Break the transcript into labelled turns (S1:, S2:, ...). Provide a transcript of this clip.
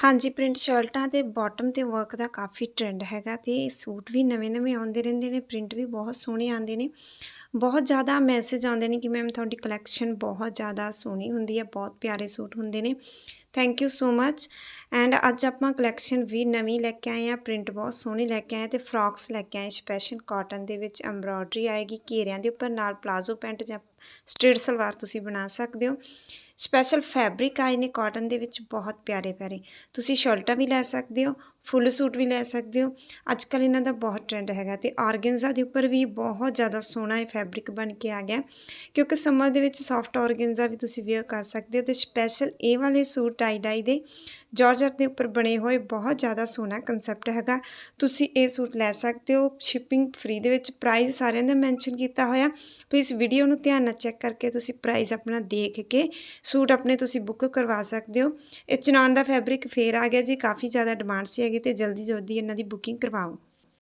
S1: ਹਾਂਜੀ, ਪ੍ਰਿੰਟ ਸ਼ਰਟਾਂ ਤੇ ਬਾਟਮ ਤੇ ਵਰਕ ਦਾ ਕਾਫੀ ਟ੍ਰੈਂਡ ਹੈਗਾ ਤੇ ਸੂਟ ਵੀ ਨਵੇਂ-ਨਵੇਂ ਆਉਂਦੇ ਰਹਿੰਦੇ ਨੇ, ਪ੍ਰਿੰਟ ਵੀ ਬਹੁਤ ਸੋਹਣੇ ਆਉਂਦੇ ਨੇ। ਬਹੁਤ ਜ਼ਿਆਦਾ ਮੈਸੇਜ ਆਉਂਦੇ ਨੇ ਕਿ ਮੈਮ ਤੁਹਾਡੀ ਕਲੈਕਸ਼ਨ ਬਹੁਤ ਜ਼ਿਆਦਾ ਸੋਹਣੀ ਹੁੰਦੀ ਹੈ, ਬਹੁਤ ਪਿਆਰੇ ਸੂਟ ਹੁੰਦੇ ਨੇ। Thank you so much and ਅੱਜ ਆਪਾਂ ਕਲੈਕਸ਼ਨ ਵੀ ਨਵੀਂ ਲੈ ਕੇ ਆਏ ਆ ਪ੍ਰਿੰਟ ਬਹੁਤ ਸੋਹਣੀ ਲੈ ਕੇ ਆਏ ਤੇ ਫਰੌਕਸ ਲੈ ਕੇ ਆਏ ਸਪੈਸ਼ਲ ਕਾਟਨ ਦੇ ਵਿੱਚ ਐਮਬ੍ਰੋਇਡਰੀ ਆਏਗੀ, ਘੇਰਿਆਂ ਦੇ ਉੱਪਰ ਨਾਲ ਪਲਾਜ਼ੋ ਪੈਂਟ ਜਾਂ ਸਟ੍ਰੇਟ ਸਲਵਾਰ ਤੁਸੀਂ ਬਣਾ ਸਕਦੇ ਹੋ। ਸਪੈਸ਼ਲ ਫੈਬਰਿਕ ਆਏ ਨੇ ਕਾਟਨ ਦੇ ਵਿੱਚ, ਬਹੁਤ ਪਿਆਰੇ ਪਿਆਰੇ। ਤੁਸੀਂ ਸ਼ਰਟਾਂ ਵੀ ਲੈ ਸਕਦੇ ਹੋ ਫੁੱਲ ਸੂਟ ਵੀ ਲੈ ਸਕਦੇ ਹੋ। ਅੱਜ ਕੱਲ ਇਹਨਾਂ ਦਾ ਬਹੁਤ ਟ੍ਰੈਂਡ ਹੈਗਾ ਤੇ ਆਰਗੈਂਜ਼ਾ ਦੇ ਉੱਪਰ ਵੀ ਬਹੁਤ ਜ਼ਿਆਦਾ ਸੋਹਣਾ ਇਹ ਫੈਬਰਿਕ ਬਣ ਕੇ ਆ ਗਿਆ। ਕਿਉਂਕਿ ਸਮਰ ਦੇ ਵਿੱਚ ਸੌਫਟ ਆਰਗੈਂਜ਼ਾ ਵੀ ਤੁਸੀਂ ਵੇਅਰ ਕਰ ਸਕਦੇ ਹੋ ਤੇ ਸਪੈਸ਼ਲ ਇਹ ਵਾਲੇ ਸੂਟ ਟਾਈ ਡਾਈ ਦੇ ਜਾਰਜਟ ਦੇ ਉੱਪਰ ਬਣੇ ਹੋਏ ਬਹੁਤ ਜ਼ਿਆਦਾ ਸੋਹਣਾ ਕਨਸੈਪਟ ਹੈਗਾ। ਤੁਸੀਂ ਇਹ ਸੂਟ ਲੈ ਸਕਦੇ ਹੋ। ਸ਼ਿਪਿੰਗ ਫ੍ਰੀ ਦੇ ਵਿੱਚ ਪ੍ਰਾਈਸ ਸਾਰਿਆਂ ਦਾ ਮੈਂਸ਼ਨ ਕੀਤਾ ਹੋਇਆ। ਪਲੀਜ਼ ਵੀਡੀਓ ਨੂੰ ਧਿਆਨ ਨਾਲ ਚੈੱਕ ਕਰਕੇ ਤੁਸੀਂ ਪ੍ਰਾਈਸ ਆਪਣਾ ਦੇਖ ਕੇ ਸੂਟ ਆਪਣੇ ਤੁਸੀਂ ਬੁੱਕ ਕਰਵਾ ਸਕਦੇ ਹੋ। ਇਹ ਚਨਾਨ ਦਾ ਫੈਬਰਿਕ ਫੇਰ ਆ ਗਿਆ ਜੀ। ਕਾਫੀ ਜ਼ਿਆਦਾ ਡਿਮਾਂਡ ਸੀ ਹੈਗੀ ਤੇ ਜਲਦੀ ਜਲਦੀ ਇਹਨਾਂ ਦੀ ਬੁਕਿੰਗ ਕਰਵਾਓ।